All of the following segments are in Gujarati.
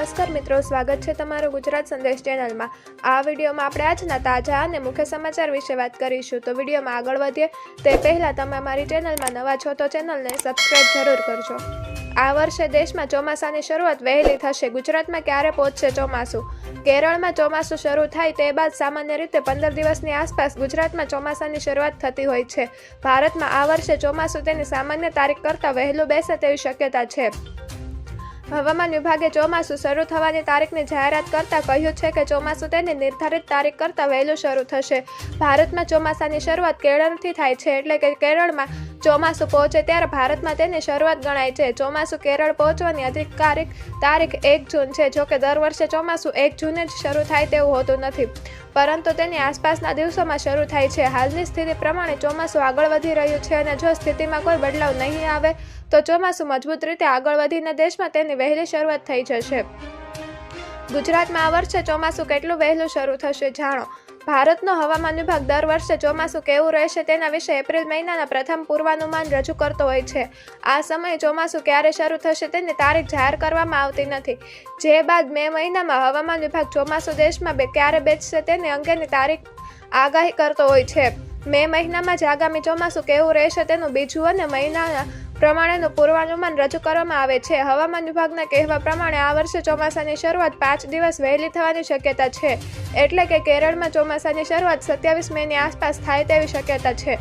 નમસ્કાર મિત્રો, સ્વાગત છે તમારું ગુજરાત સંદેશ ચેનલમાં. આ વિડીયોમાં આપણે આજના તાજા અને મુખ્ય સમાચાર વિશે વાત કરીશું. તો વિડીયોમાં આગળ વધીએ. તે પહેલાં તમે અમારી ચેનલમાં નવા છો તો ચેનલને સબસ્ક્રાઈબ જરૂર કરજો. આ વર્ષે દેશમાં ચોમાસાની શરૂઆત વહેલી થશે. ગુજરાતમાં ક્યારે પહોંચશે ચોમાસું? કેરળમાં ચોમાસું શરૂ થાય તે બાદ સામાન્ય રીતે પંદર દિવસની આસપાસ ગુજરાતમાં ચોમાસાની શરૂઆત થતી હોય છે. ભારતમાં આ વર્ષે ચોમાસું તેની સામાન્ય તારીખ કરતાં વહેલું બેસે તેવી શક્યતા છે. હવામાન વિભાગે ચોમાસું શરૂ થવાની તારીખની જાહેરાત કરતા કહ્યું છે કે ચોમાસું તેની નિર્ધારિત તારીખ કરતાં વહેલું શરૂ થશે. ભારતમાં ચોમાસાની શરૂઆત કેરળથી થાય છે, એટલે કે કેરળમાં ચોમાસું પહોંચે ત્યારે ભારતમાં તેની શરૂઆત ગણાય છે. ચોમાસું કેરળ પહોંચવાની અધિકારિક તારીખ એક જૂન છે, જોકે દર વર્ષે ચોમાસું એક જૂને જ શરૂ થાય તેવું હોતું નથી. પરંતુ તેની આસપાસના દિવસોમાં શરૂ થાય છે. હાલની સ્થિતિ પ્રમાણે ચોમાસું આગળ વધી રહ્યું છે અને જો સ્થિતિમાં કોઈ બદલાવ નહીં આવે, તો ચોમાસું મજબૂત રીતે આગળ વધીને દેશમાં તેની વહેલી શરૂઆત થઈ જશે. ગુજરાતમાં આ વર્ષે ચોમાસું કેટલું વહેલું શરૂ થશે જાણો? ભારતનો હવામાન વિભાગ દર વર્ષે ચોમાસું કેવું રહેશે તેના વિશે એપ્રિલ મહિનાના પ્રથમ પૂર્વાનુમાન રજૂ કરતો હોય છે. આ સમયે ચોમાસું ક્યારે શરૂ થશે તેની તારીખ જાહેર કરવામાં આવતી નથી. જે બાદ મે મહિનામાં હવામાન વિભાગ ચોમાસું દેશમાં બે ક્યારે બેસશે તેની અંગેની તારીખ આગાહી કરતો હોય છે. મે મહિનામાં જ આગામી ચોમાસું કેવું રહેશે તેનું બીજું અને મહિનાના પ્રમાણેનું પૂર્વાનુમાન રજૂ કરવામાં આવે છે. હવામાન વિભાગના કહેવા પ્રમાણે આ વર્ષે ચોમાસાની શરૂઆત પાંચ દિવસ વહેલી થવાની શક્યતા છે. એટલે કે કેરળમાં ચોમાસાની શરૂઆત સત્યાવીસ મેની આસપાસ થાય તેવી શક્યતા છે.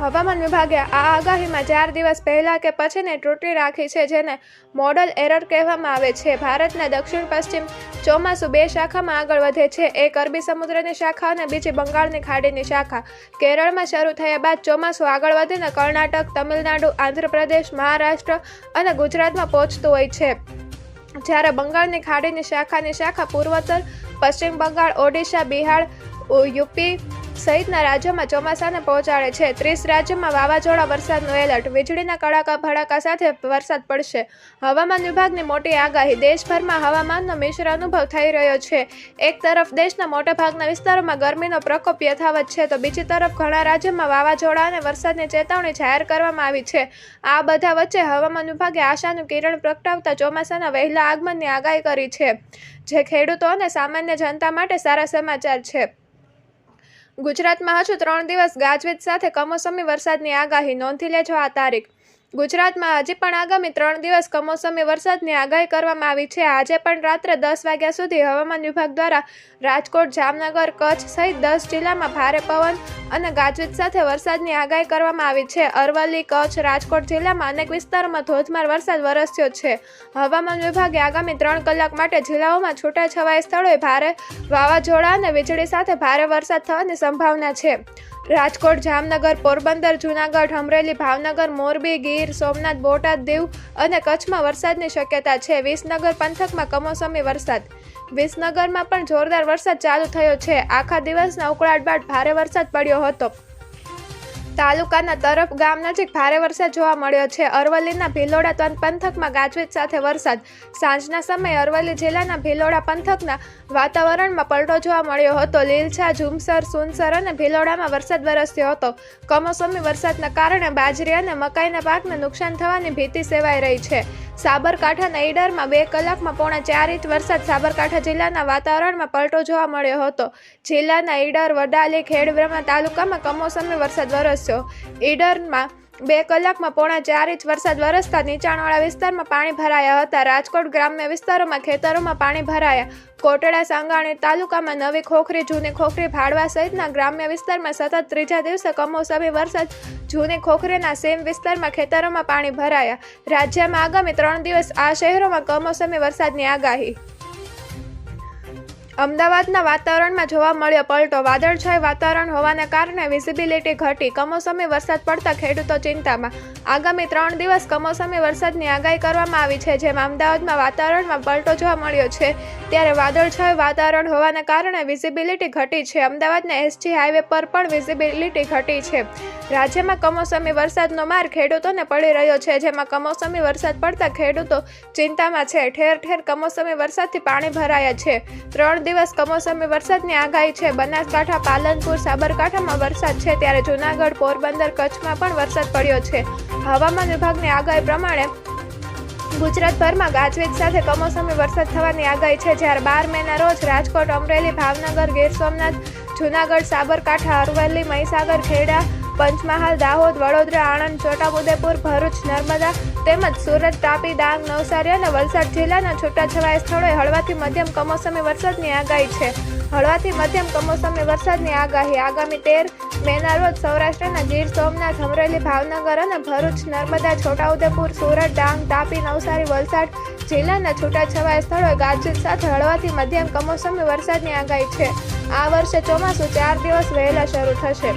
હવામાન વિભાગે આ આગાહીમાં ચાર દિવસ પહેલાં કે પછીની ત્રુટિ રાખી છે, જેને મોડલ એરર કહેવામાં આવે છે. ભારતના દક્ષિણ પશ્ચિમ ચોમાસું બે શાખામાં આગળ વધે છે. એક અરબી સમુદ્રની શાખા અને બીજી બંગાળની ખાડીની શાખા. કેરળમાં શરૂ થયા બાદ ચોમાસું આગળ વધીને કર્ણાટક, તમિલનાડુ, આંધ્રપ્રદેશ, મહારાષ્ટ્ર અને ગુજરાતમાં પહોંચતું હોય છે. જ્યારે બંગાળની ખાડીની શાખાની શાખા પૂર્વોત્તર, પશ્ચિમ બંગાળ, ઓડિશા, બિહાર યુપી સહિતના રાજ્યોમાં ચોમાસાને પહોંચાડે છે. ત્રીસ રાજ્યોમાં વાવાઝોડા વરસાદનું એલર્ટ, વીજળીના કડાકા, ભડાકા સાથે વરસાદ પડશે. હવામાન વિભાગની મોટી આગાહી, દેશભરમાં હવામાનનો મિશ્ર અનુભવ થઈ રહ્યો છે. એક તરફ દેશના મોટાભાગના વિસ્તારોમાં ગરમીનો પ્રકોપ યથાવત છે, તો બીજી તરફ ઘણા રાજ્યોમાં વાવાઝોડા અને વરસાદની ચેતવણી જાહેર કરવામાં આવી છે. આ બધા વચ્ચે હવામાન વિભાગે આશાનું કિરણ પ્રગટાવતા ચોમાસાના વહેલા આગમનની આગાહી કરી છે. જે ખેડૂતો અને સામાન્ય જનતા માટે સારા સમાચાર છે. ગુજરાતમાં હજુ ત્રણ દિવસ ગાજવીજ સાથે કમોસમી વરસાદની આગાહી નોંધી લેજો આ તારીખ. ગુજરાતમાં હજી પણ આગામી ત્રણ દિવસ કમોસમી વરસાદની આગાહી કરવામાં આવી છે. આજે પણ રાત્રે દસ વાગ્યા સુધી હવામાન વિભાગ દ્વારા રાજકોટ, જામનગર, કચ્છ સહિત દસ જિલ્લામાં ભારે પવન અને ગાજવીજ સાથે વરસાદની આગાહી કરવામાં આવી છે. અરવલ્લી, કચ્છ, રાજકોટ જિલ્લામાં અનેક વિસ્તારોમાં ધોધમાર વરસાદ વરસ્યો છે. હવામાન વિભાગે આગામી ત્રણ કલાક માટે જિલ્લાઓમાં છૂટાછવાયા સ્થળોએ ભારે વાવાઝોડા અને વીજળી સાથે ભારે વરસાદ થવાની સંભાવના છે. રાજકોટ, જામનગર, પોરબંદર, જૂનાગઢ, અમરેલી, ભાવનગર, મોરબી, ગીર, સોમનાથ, બોટાદ, દીવ અને કચ્છમાં વરસાદની શક્યતા છે. વિસનગર પંથકમાં કમોસમી વરસાદ. વિસનગરમાં પણ જોરદાર વરસાદ ચાલુ થયો છે. આખા દિવસના ઉકળાટ બાદ ભારે વરસાદ પડ્યો હતો. તાલુકાના તરફ ગામ નજીક ભારે વરસાદ જોવા મળ્યો છે. અરવલ્લીના ભિલોડા તન પંથકમાં ગાજવીજ સાથે વરસાદ. સાંજના સમયે અરવલ્લી જિલ્લાના ભિલોડા પંથકના વાતાવરણમાં પલટો જોવા મળ્યો હતો. લીલછા, ઝુમસર, સુનસર અને ભિલોડામાં વરસાદ વરસ્યો હતો. કમોસમી વરસાદના કારણે બાજરી અને મકાઈના પાકને નુકસાન થવાની ભીતિ સેવાઈ રહી છે. સાબરકાંઠાના ઈડરમાં બે કલાકમાં પોણા ચાર ઇંચ વરસાદ સાબરકાંઠા જિલ્લાના વાતાવરણમાં પલટો જોવા મળ્યો હતો. જિલ્લાના ઈડર, વડાલી, ખેડબ્રહ્મા તાલુકામાં કમોસમી વરસાદ વરસ્યો ઈડરમાં બે કલાકમાં પોણા ચાર ઇંચ વરસાદ વરસતા નીચાણવાળા વિસ્તારમાં પાણી ભરાયા હતા. રાજકોટ ગ્રામ્ય વિસ્તારોમાં ખેતરોમાં પાણી ભરાયા. કોટડા, સાંગાણી તાલુકામાં નવી ખોખરી, જૂની ખોખરી ભાડવા સહિતના ગ્રામ્ય વિસ્તારમાં સતત ત્રીજા દિવસે કમોસમી વરસાદ, જૂની ખોખરીના સેમ વિસ્તારમાં ખેતરોમાં પાણી ભરાયા. રાજ્યમાં આગામી ત્રણ દિવસ આ શહેરોમાં કમોસમી વરસાદની આગાહી અમદાવાદના વાતાવરણમાં જોવા મળ્યો પલટો. વાદળછાય વાતાવરણ હોવાને કારણે વિઝિબિલિટી ઘટી. કમોસમી વરસાદ પડતા ખેડૂતો ચિંતામાં. આગામી ત્રણ દિવસ કમોસમી વરસાદની આગાહી કરવામાં આવી છે, જેમાં અમદાવાદમાં વાતાવરણમાં પલટો જોવા મળ્યો છે. ત્યારે વાદળછાય વાતાવરણ હોવાને કારણે વિઝિબિલિટી ઘટી છે. અમદાવાદના એસજી હાઈવે પર પણ વિઝિબિલિટી ઘટી છે. રાજ્યમાં કમોસમી વરસાદનો માર ખેડૂતોને પડી રહ્યો છે, જેમાં કમોસમી વરસાદ પડતા ખેડૂતો ચિંતામાં છે. ઠેર ઠેર કમોસમી વરસાદથી પાણી ભરાયા છે. ત્રણ દિવસ કમોસમી વરસાદની આગાહી છે. બનાસકાંઠા, પાલનપુર, સાબરકાંઠામાં વરસાદ છે. ત્યારે જૂનાગઢ, પોરબંદર કચ્છમાં પણ વરસાદ પડ્યો છે. હવામાન વિભાગની આગાહી પ્રમાણે ગુજરાતભરમાં ગાજવીજ સાથે કમોસમી વરસાદ થવાની આગાહી છે. જ્યારે બાર મેના રોજ રાજકોટ, અમરેલી, ભાવનગર, ગીર સોમનાથ, જૂનાગઢ, સાબરકાંઠા, અરવલ્લી, મહીસાગર, ખેડા, પંચમહાલ, દાહોદ, વડોદરા, આણંદ, છોટાઉદેપુર, ભરૂચ, નર્મદા તેમજ સુરત, તાપી, ડાંગ, નવસારી અને વલસાડ જિલ્લાના છૂટાછવાયા સ્થળોએ હળવાથી મધ્યમ કમોસમી વરસાદની આગાહી છે. હળવાથી મધ્યમ કમોસમી વરસાદની આગાહી આગામી તેર મેના રોજ સૌરાષ્ટ્રના ગીર, સોમનાથ, અમરેલી, ભાવનગર અને ભરૂચ, નર્મદા, છોટાઉદેપુર, સુરત, ડાંગ, તાપી, નવસારી, વલસાડ જિલ્લાના છૂટાછવાયા સ્થળોએ ગાજવીજ સાથે હળવાથી મધ્યમ કમોસમી વરસાદની આગાહી છે. આ વર્ષે ચોમાસું ચાર દિવસ વહેલા શરૂ થશે.